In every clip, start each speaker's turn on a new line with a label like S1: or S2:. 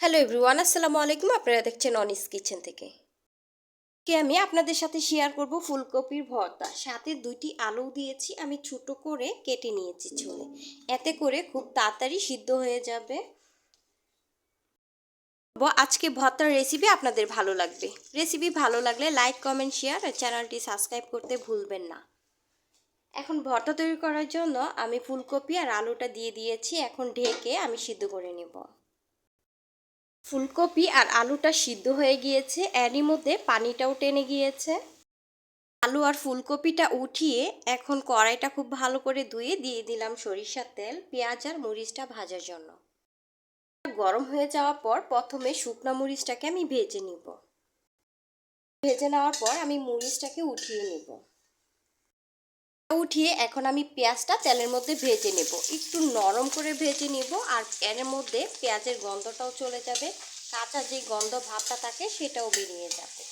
S1: Hello everyone আসসালামু আলাইকুম। আপনারা দেখছেন অনিস কিচেন থেকে। কে আমি আপনাদের সাথে শেয়ার করব ফুলকপির ভর্তা। সাথে দুইটি আলু দিয়েছি, আমি ছোট করে কেটে নিয়েছি ছুলে এতে করে খুব তাড়াতাড়ি সিদ্ধ হয়ে যাবে। আজকে ভর্তার রেসিপি আপনাদের ভালো লাগবে। রেসিপি ভালো লাগলে লাইক কমেন্ট শেয়ার আর চ্যানেলটি সাবস্ক্রাইব করতে ভুলবেন না। এখন ভর্তা তৈরি করার জন্য আমি ফুলকপি আর আলুটা দিয়ে দিয়েছি। এখন ঢেকে আমি সিদ্ধ করে নেব। ফুলকপি আর আলুটা সিদ্ধ হয়ে গিয়েছে। এরই মধ্যে পানিটাও টেনে গিয়েছে। আলু আর ফুলকপিটা উঠিয়ে এখন কড়াইটা খুব ভালো করে ধুয়ে দিয়ে দিলাম সরিষার তেল, পেঁয়াজ আর মরিচটা ভাজার জন্য। গরম হয়ে যাওয়ার পর প্রথমে শুকনো মরিচটাকে আমি ভেজে নিব। ভেজে নেওয়ার পর আমি মরিচটাকে উঠিয়ে নিব। উঠিয়ে এখন আমি পেঁয়াজটা তেলের মধ্যে ভেজে নেব। একটু নরম করে ভেজে নেব আর এর মধ্যে পেঁয়াজের গন্ধটাও চলে যাবে। কাঁচা যে গন্ধ ভাবটা থাকে সেটাও বেরিয়ে যাবে।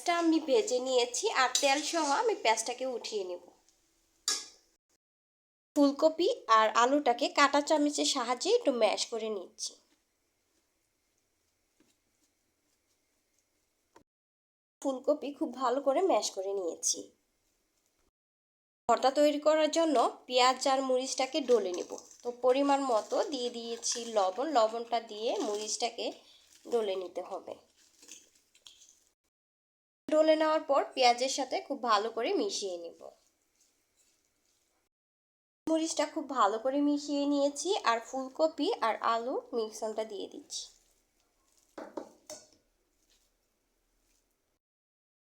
S1: পেঁয়াজটা আমি ভেজে নিয়েছি আর তেল সহ আমি পেঁয়াজটাকে উঠিয়ে নেব। ফুলকপি আর আলুটাকে কাটা চামচের সাহায্যে একটু ম্যাশ করে নিচ্ছি। ফুলকপি খুব ভালো করে ম্যাশ করে নিয়েছি। ভর্তা তৈরি করার জন্য পেঁয়াজ আর মরিচটাকে ডলে নেব। তো পরিমাণ মতো দিয়ে দিয়েছি লবণ। লবণটা দিয়ে মরিচটাকে ডলে নিতে হবে। ডলে নেওয়ার পর পেঁয়াজের সাথে খুব ভালো করে মিশিয়ে নেব। মরিচটা খুব ভালো করে মিশিয়ে নিয়েছি আর ফুলকপি আর আলু মিক্সনটা দিয়ে দিচ্ছি।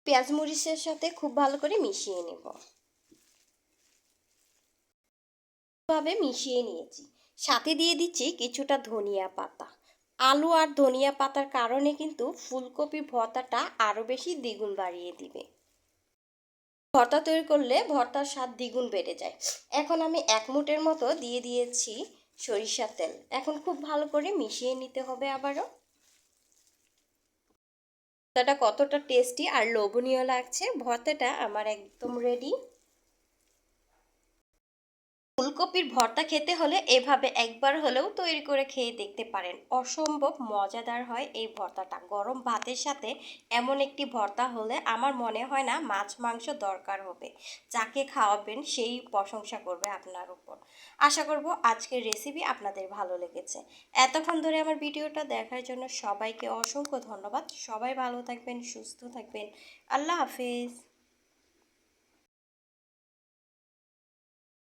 S1: পেঁয়াজ মরিচের সাথে খুব ভালো করে মিশিয়ে নেব। ভাবে মিশিয়ে নিয়েছি। সাথে দিয়ে দিচ্ছি কিছুটা ধনিয়া পাতা। আলু আর ধনিয়া পাতার কারণে কিন্তু ফুলকপি ভর্তাটা আরও বেশি দ্বিগুণ বাড়িয়ে দিবে। ভর্তা তৈরি করলে ভর্তার স্বাদ দ্বিগুণ বেড়ে যায়। এখন আমি এক মুটের মতো দিয়ে দিয়েছি সরিষার তেল। এখন খুব ভালো করে মিশিয়ে নিতে হবে আবারও। ভর্তাটা কতটা টেস্টি আর লোভনীয় লাগছে ভর্তাটা আমার একদম রেডি ফুলকপির ভর্তা খেতে হলে এভাবে একবার হলেও তৈরি করে খেয়ে দেখতে পারেন। অসম্ভব মজাদার হয় এই ভর্তাটা। গরম ভাতের সাথে এমন একটি ভর্তা হলে আমার মনে হয় না মাছ মাংস দরকার হবে। যাকে খাওয়াবেন সেই প্রশংসা করবে আপনার উপর। আশা করব আজকের রেসিপি আপনাদের ভালো লেগেছে। এতক্ষণ ধরে আমার ভিডিওটা দেখার জন্য সবাইকে অসংখ্য ধন্যবাদ। সবাই ভালো থাকবেন, সুস্থ থাকবেন। আল্লাহ হাফিজ।